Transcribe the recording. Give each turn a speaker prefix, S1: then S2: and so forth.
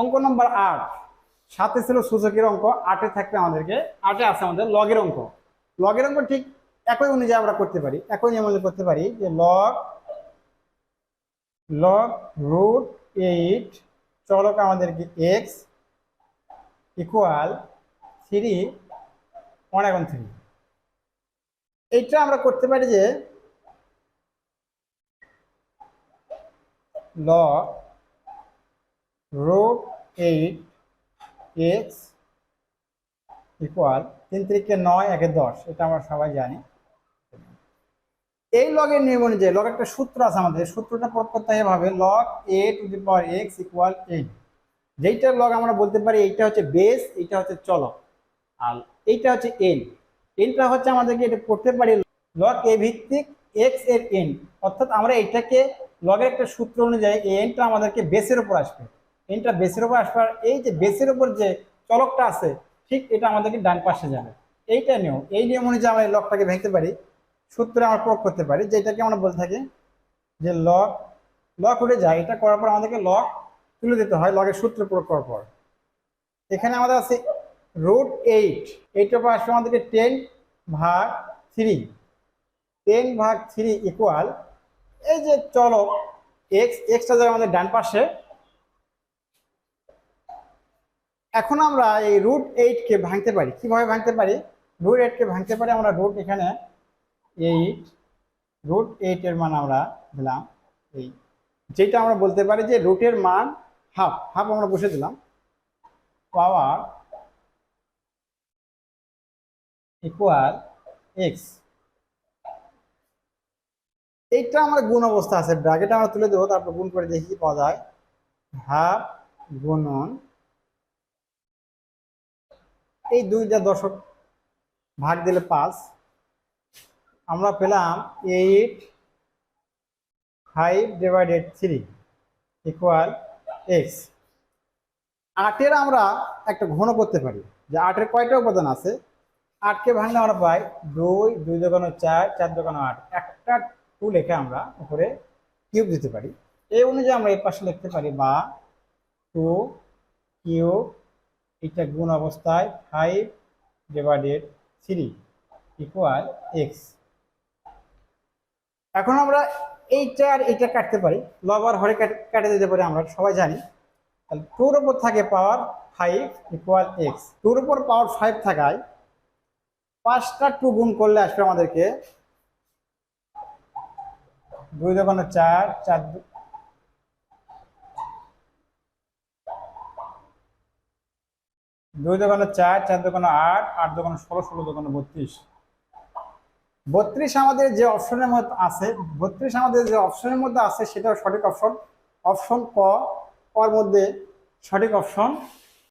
S1: অঙ্ক নম্বর আট। সাথে ছিল সূচকের অঙ্ক। আটে থাকবে আমাদেরকে। আটে আছে আমাদের লগের অঙ্ক। লগের অঙ্ক ঠিক একই অনুযায়ী আমরা করতে পারি। একই নিয়ম অনুযায়ী করতে পারি যে লগ লগ রুট এইট চলক আমাদেরকে X equal three one three এইটা আমরা করতে পারি যে log root eight X equal তিন তিরিকে নয়, একে দশ, এটা আমরা সবাই জানি। এই লগের নিয়ম অনুযায়ী লগ একটা সূত্র আছে আমাদের সূত্রটা প্রয়োগ করতে এভাবে log A to the power X equal eight যেইটার log আমরা বলতে পারি, এইটা হচ্ছে বেস এইটা হচ্ছে চলক। আর এইটা হচ্ছে এন এনটা হচ্ছে আমাদেরকে এটা করতে পারি লগ এ ভিত্তিক এক্সের এন অর্থাৎ আমরা এটাকে লগের একটা সূত্র অনুযায়ী এনটা আমাদেরকে বেসের উপর আসবে। এনটা বেসের উপর আসবার এই যে বেসের উপর যে চলকটা আছে, ঠিক এটা আমাদেরকে ডান পাশে যাবে। এইটা নিয়ম এই নিয়ম অনুযায়ী আমরা এই লকটাকে ভেঙতে পারি। সূত্রে আমরা প্রয়োগ করতে পারি। যেটাকে আমরা বলে থাকি যে লক লক উঠে যায়। এটা করার পর আমাদেরকে লক তুলে দিতে হয় লকের সূত্র প্রয়োগ করার পর। এখানে আমাদের আছে রুট এইট এইটার পর আসবে আমাদেরকে টেন ভাগ থ্রি টেন ভাগ থ্রি ইকুয়াল এই যে চলক এক্স এক্সটা যায় আমাদের ডান পাশে। এখন আমরা এই রুট এইটকে ভাঙতে পারি। কীভাবে ভাঙতে পারি? রুট এইটকে ভাঙতে পারি আমরা রুট এখানে এইট রুট এইটের মান আমরা দিলাম এই। যেটা আমরা বলতে পারি যে রুটের মান হাফ হাফ আমরা বসে দিলাম। পাওয়ার ইকুয়াল এক্স এইটা আমার গুণ অবস্থা আছে। ব্র্যাকেট আমরা তুলে দেবো, তারপর গুণ করে দেখি পাওয়া যায়। হাফ গুণন এই দুইটা দশক ভাগ দিলে পাঁচ। আমরা পেলাম eight five divided three equal X. আটের আমরা একটা ঘন করতে পারি, যে আটের কয়টা উপাদান আছে? আটকে ভাঙলে আমরা পাই দুই দুই দোকানো চার চার দোকানো আট। একটা টু লেখে আমরা উপরে কিউব দিতে পারি। এই অনুযায়ী আমরা এই পাশে লিখতে পারি বা টু কিউব এটা গুণ অবস্থায় five divided three equal X এখন আমরা এইটা আর এইটা কাটতে পারি। লব আর হরে কাট- দিতে পারি আমরা, সবাই জানি। তাহলে টুর উপর থাকে পাওয়ার ফাইভ ইকুয়াল এক্স টুর উপর পাওয়ার ফাইভ থাকায় পাঁচটা টু গুণ করলে আসবে আমাদেরকে দুই দোকানে চার চার দু- দুই দোকানে চার চার দোকানে আট আট দোকানে ষোলো ষোলো দোকানে বত্রিশ। বত্রিশ আমাদের যে অপশনের মধ্যে আছে, বত্রিশ আমাদের যে অপশনের মধ্যে আছে সেটা সঠিক অপশন। অপশন ক, কর মধ্যে সঠিক অপশন